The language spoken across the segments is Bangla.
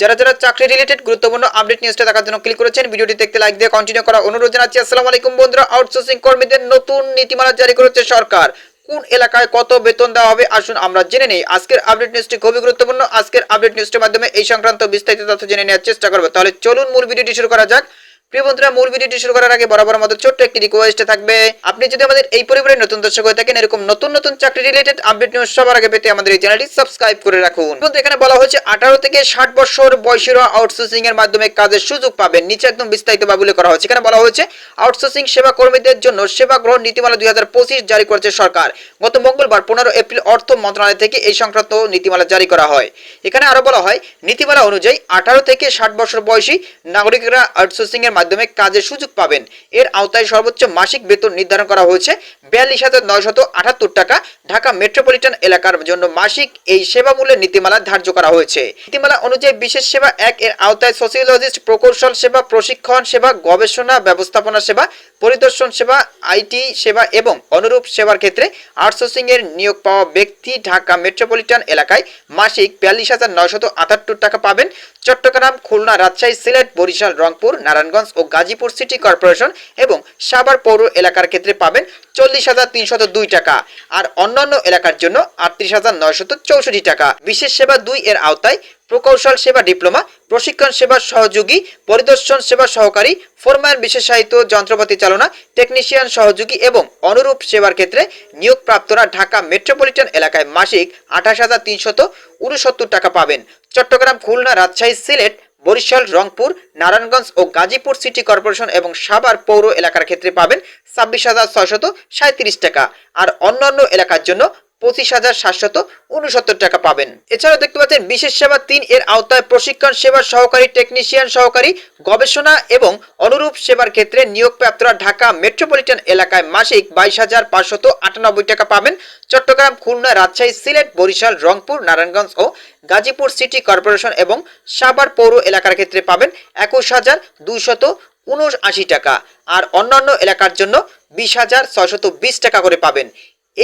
যারা যারা চাকরি রিলেটেড গুরুত্বপূর্ণ আপডেট নিউজটা দেখার জন্য ক্লিক করেছেন, ভিডিওটি দেখতে লাইক দিয়ে কন্টিনিউ করা অনুরোধ জানাচ্ছি। আসসালামু আলাইকুম বন্ধুরা আউটসোর্সিং কর্মীদের নতুন নীতিমালা জারি করেছে সরকার। কোন এলাকায় কত বেতন দেওয়া হবে আসুন আমরা জেনে নেই। আজকের আপডেট নিউজটি খুবই গুরুত্বপূর্ণ। আজকের আপডেট নিউজটির মাধ্যমে এই সংক্রান্ত বিস্তারিত তথ্য জেনে নেওয়ার চেষ্টা করব। তাহলে চলুন মূল ভিডিওটি শুরু করা যাক। প্রিয় বন্ধুরা, মূল ভিডিওটি শুরু করার আগে বরাবর মতো ছোট্ট একটি রিকোয়েস্ট থাকবে। আপনি যদি আমাদের এই পরিবারের নতুন দর্শক হয়ে থাকেন, এরকম নতুন নতুন চাকরি রিলেটেড আপডেট নিউজ সবার আগে পেতে আমাদের এই চ্যানেলটি সাবস্ক্রাইব করে রাখুন। বন্ধু, এখানে বলা হয়েছে, আঠারো থেকে ষাট বছর বয়সীরা আউটসোর্সিং এর মাধ্যমে কাজের সুযোগ পাবেন। নিচে একদম বিস্তারিত ভাবে করা হয়েছে। এখানে বলা হয়েছে আউটসোর্সিং সেবা কর্মীদের জন্য সেবা গ্রহণ নীতিমালা দুই হাজার পঁচিশ জারি করেছে সরকার। গত মঙ্গলবার, পনেরো এপ্রিল, অর্থ মন্ত্রণালয় থেকে এই সংক্রান্ত নীতিমালা জারি করা হয়। এখানে আরও বলা হয়, নীতিমালা অনুযায়ী আঠারো থেকে ষাট বছর বয়সী নাগরিকরা আউটসোর্সিং এর মাধ্যমে কাজের সুযোগ পাবেন। এর আওতায় সর্বোচ্চ মাসিক বেতন নির্ধারণ করা হয়েছে। বিয়াল্লিশ হাজার নয়শত আটাত্তর টাকা ঢাকা মেট্রোপলিটন এলাকার জন্য মাসিক এই সেবা মূল্যের নীতিমালা ধার্য করা হয়েছে। নীতিমালা অনুযায়ী বিশেষ সেবা এক, এর আওতায় সোসিওলজিস্ট প্রকৌশল সেবা, প্রশিক্ষণ সেবা, গবেষণা, ব্যবস্থাপনা সেবা পরিদর্শন সেবা, আইটি সেবা এবং অনুরূপ সেবার ক্ষেত্রে আউটসোর্সিং এর নিয়োগ পাওয়া ব্যক্তি ঢাকা মেট্রোপলিটন এলাকায় মাসিক বিয়াল্লিশ হাজার নয়শত আটাত্তর টাকা পাবেন। চট্টগ্রাম, খুলনা, রাজশাহী, সিলেট, বরিশাল, রংপুর, নারায়ণগঞ্জ ও গাজীপুর সিটি কর্পোরেশন এবং সাভার পৌর এলাকার ক্ষেত্রে পাবেন চল্লিশ হাজার তিনশত দুই টাকা আর অন্যান্য এলাকার জন্য আটত্রিশ হাজার নয়শত চৌষট্টি টাকা। বিশেষ সেবা দুই এর আওতায় প্রকৌশল সেবা ডিপ্লোমা প্রশিক্ষণ সেবা সহযোগী, পরিদর্শন সেবা সহকারী, ফোরম্যান বিশেষায়িত যন্ত্রপাতি চালনা, টেকনিশিয়ান সহযোগী এবং অনুরূপ সেবার ক্ষেত্রে নিয়োগপ্রাপ্তরা ঢাকা মেট্রোপলিটন এলাকায় মাসিক আঠাশ হাজার তিনশত উনসত্তর টাকা পাবেন। চট্টগ্রাম, খুলনা, রাজশাহী, সিলেট, বরিশাল, রংপুর, নারায়ণগঞ্জ ও গাজীপুর সিটি কর্পোরেশন এবং সাভার পৌর এলাকার ক্ষেত্রে পাবেন ছাব্বিশ হাজার ছয়শত সাঁত্রিশ টাকা। আর অন্যান্য এলাকার জন্য পঁচিশ হাজার সাতশত উনসত্তর টাকা পাবেন। এছাড়াও দেখতে পাচ্ছেন, বিশেষ সেবা তিন এর আওতায় প্রশিক্ষণ সেবার সহকারী টেকনিশিয়ান সহকারী, গবেষণা এবং অনুরূপ সেবার ক্ষেত্রে নিয়োগপ্রাপ্তরা ঢাকা মেট্রোপলিটন এলাকায় মাসিক বাইশ হাজার পাঁচশত আটানব্বই টাকা পাবেন। চট্টগ্রাম, খুলনা, রাজশাহী, সিলেট, বরিশাল, রংপুর, নারায়ণগঞ্জ ও গাজীপুর সিটি কর্পোরেশন এবং সাভার পৌর এলাকার ক্ষেত্রে পাবেন একুশ হাজার দুইশত উনআশি টাকা। আর অন্যান্য এলাকার জন্য বিশ হাজার ছয়শত বিশ টাকা করে পাবেন।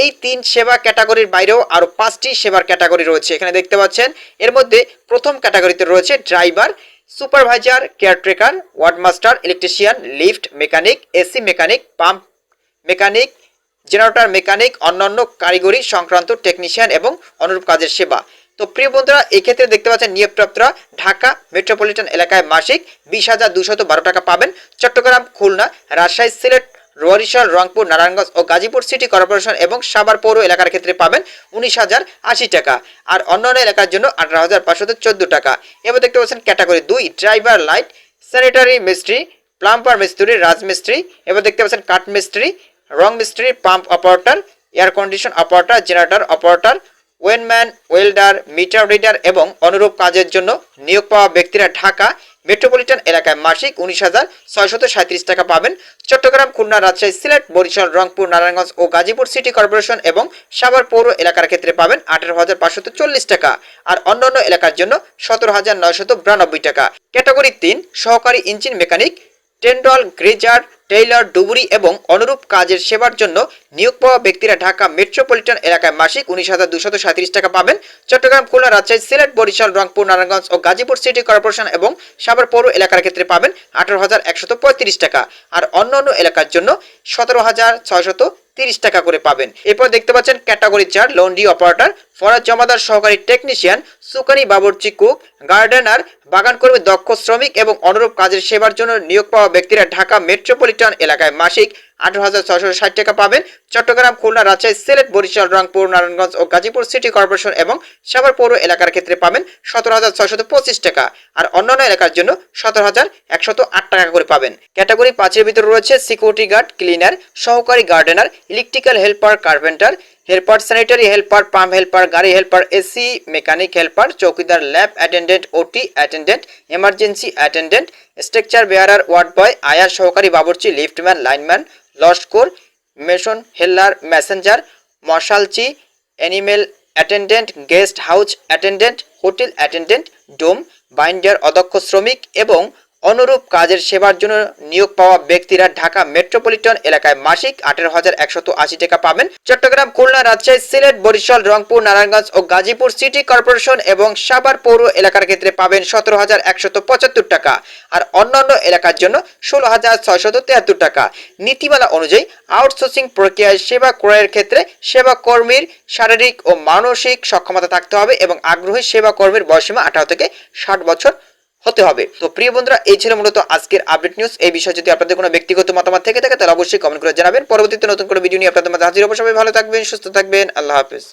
এই তিন সেবা ক্যাটাগরির বাইরেও আরও পাঁচটি সেবার ক্যাটাগরি রয়েছে, এখানে দেখতে পাচ্ছেন। এর মধ্যে প্রথম ক্যাটাগরিতে রয়েছে driver, supervisor, caretaker ward master electrician, lift mechanic, AC mechanic, pump mechanic, generator mechanic, অন্যান্য কারিগরি সংক্রান্ত টেকনিশিয়ান এবং অনুরূপ কাজের সেবা। তো প্রিয় বন্ধুরা, এক্ষেত্রে দেখতে পাচ্ছেন নিয়োগপ্রাপ্তরা ঢাকা মেট্রোপলিটন এলাকায় মাসিক বিশ হাজার দুশত বারো টাকা পাবেন। চট্টগ্রাম, খুলনা, রাজশাহী, সিলেট বরিশাল রংপুর, নারায়ণগঞ্জ ও গাজীপুর সিটি কর্পোরেশন এবং সাভার পৌর এলাকার ক্ষেত্রে পাবেন উনিশ হাজার আশি টাকা আর অন্যান্য এলাকার জন্য আঠারো হাজার পাঁচশত চোদ্দ টাকা। এবার দেখতে পাচ্ছেন ক্যাটাগরি দুই, ড্রাইভার লাইট, স্যানিটারি মিস্ত্রি, প্লাম্পার মিস্ত্রি, রাজমিস্ত্রি। এবার দেখতে পাচ্ছেন কাঠ মিস্ত্রি, রং মিস্ত্রি, pump operator, air condition operator, generator operator, wireman, welder, meter reader এবং অনুরূপ কাজের জন্য নিয়োগ পাওয়া ব্যক্তিরা ঢাকা মেট্রোপলিটন এলাকায় মাসিক উনিশ হাজার ছয়শত সাঁত্রিশ টাকা পাবেন। চট্টগ্রাম, খুলনা, রাজশাহী, সিলেট, বরিশাল, রংপুর, নারায়ণগঞ্জ ও গাজীপুর সিটি কর্পোরেশন এবং সাভার পৌর এলাকার ক্ষেত্রে পাবেন আঠারো হাজার পাঁচশত চল্লিশ টাকা আর অন্যান্য এলাকার জন্য সতেরো হাজার নয়শত বিরানব্বই টাকা। ক্যাটাগরি তিন, সহকারী ইঞ্জিন মেকানিক টেন্ডল, গ্রেজার, টেইলর, ডুবুরি এবং অনুরূপ কাজের সেবার জন্য নিয়োগ পাওয়া ব্যক্তিরা ঢাকা মেট্রোপলিটন এলাকায় মাসিক উনিশ হাজার দুশত সাঁত্রিশ টাকা পাবেন। চট্টগ্রাম, খুলনা, রাজশাহী, সিলেট, বরিশাল, রংপুর, নারায়ণগঞ্জ ও গাজীপুর সিটি কর্পোরেশন এবং সাভার পৌর এলাকার ক্ষেত্রে পাবেন আঠারো হাজার একশত পঁয়ত্রিশ টাকা আর অন্য অন্য এলাকার জন্য সতেরো হাজার ছয়শত তিরিশ টাকা করে পাবেন। এরপর দেখতে পাচ্ছেন ক্যাটাগরি চার লন্ড্রি অপারেটর ফরাজ জমাদার সহকারী টেকনিশিয়ান সুকানি বাবুর্চি কুক গার্ডেনার বাগান কর্মী, দক্ষ শ্রমিক এবং অনুরূপ কাজের সেবার জন্য নিয়োগ পাওয়া ব্যক্তিরা ঢাকা মেট্রোপলিটন এলাকায় মাসিক আঠারো হাজার ছশো ষাট টাকা পাবেন। চট্টগ্রাম, খুলনা রাজশাহী, সিলেট, বরিশাল, রংপুর, নারায়ণগঞ্জ ও গাজীপুর সিটি কর্পোরেশন এবং সাভার পৌর এলাকার ক্ষেত্রে পাবেন সতেরো হাজার ছয়শত পঁচিশ টাকা আর অন্যান্য এলাকার জন্য সতেরো হাজার একশত আট টাকা করে পাবেন। ক্যাটাগরি পাঁচের ভিতরে রয়েছে সিকিউরিটি গার্ড ক্লিনার সহকারী gardener electrical helper carpenter helper sanitary, helper pump, helper গাড়ি, হেল্পার এসি, মেকানিক, হেল্পার চৌকিদার, lab attendant, OT attendant, emergency attendant, structure bearer ward boy আয়ার সহকারী বাবুর্চি, লিফটম্যান, লাইনম্যান লস্কর মেশন হেল্লার messenger, মশালচি, animal attendant, guest house attendant, hotel attendant, ডোম, বাইন্ডার অদক্ষ শ্রমিক এবং অনুরূপ কাজের সেবার জন্য নিয়োগ পাওয়া ব্যক্তিরা ঢাকা মেট্রোপলিটন এলাকায় মাসিক আঠারো হাজার একশত আশি টাকা পাবেন। চট্টগ্রাম, খুলনা রাজশাহী, সিলেট, বরিশাল, রংপুর, নারায়ণগঞ্জ ও গাজীপুর সিটি কর্পোরেশন এবং সাভার পৌর এলাকার ক্ষেত্রে পাবেন সতেরো হাজার একশত পঁচাত্তর টাকা আর অন্যান্য এলাকার জন্য ষোলো হাজার ছয়শত তেহাত্তর টাকা। নীতিমালা অনুযায়ী আউটসোর্সিং প্রক্রিয়ায় সেবা ক্রয়ের ক্ষেত্রে সেবা কর্মীর শারীরিক ও মানসিক সক্ষমতা থাকতে হবে এবং আগ্রহী সেবা কর্মীর বয়সীমা আঠারো থেকে ষাট বছর হতে হবে। তো প্রিয় বন্ধুরা, এই ছিল মূলত আজকের আপডেট নিউজ এই বিষয়ে যদি আপনাদের কোনো ব্যক্তিগত মতামত থেকে থাকে, তাহলে অবশ্যই কমেন্ট করে জানাবেন। পরবর্তীতে নতুন কোনো ভিডিও নিয়ে আপনাদের মাঝে হাজির অবশ্যই ভালো থাকবেন, সুস্থ থাকবেন। আল্লাহ হাফেজ।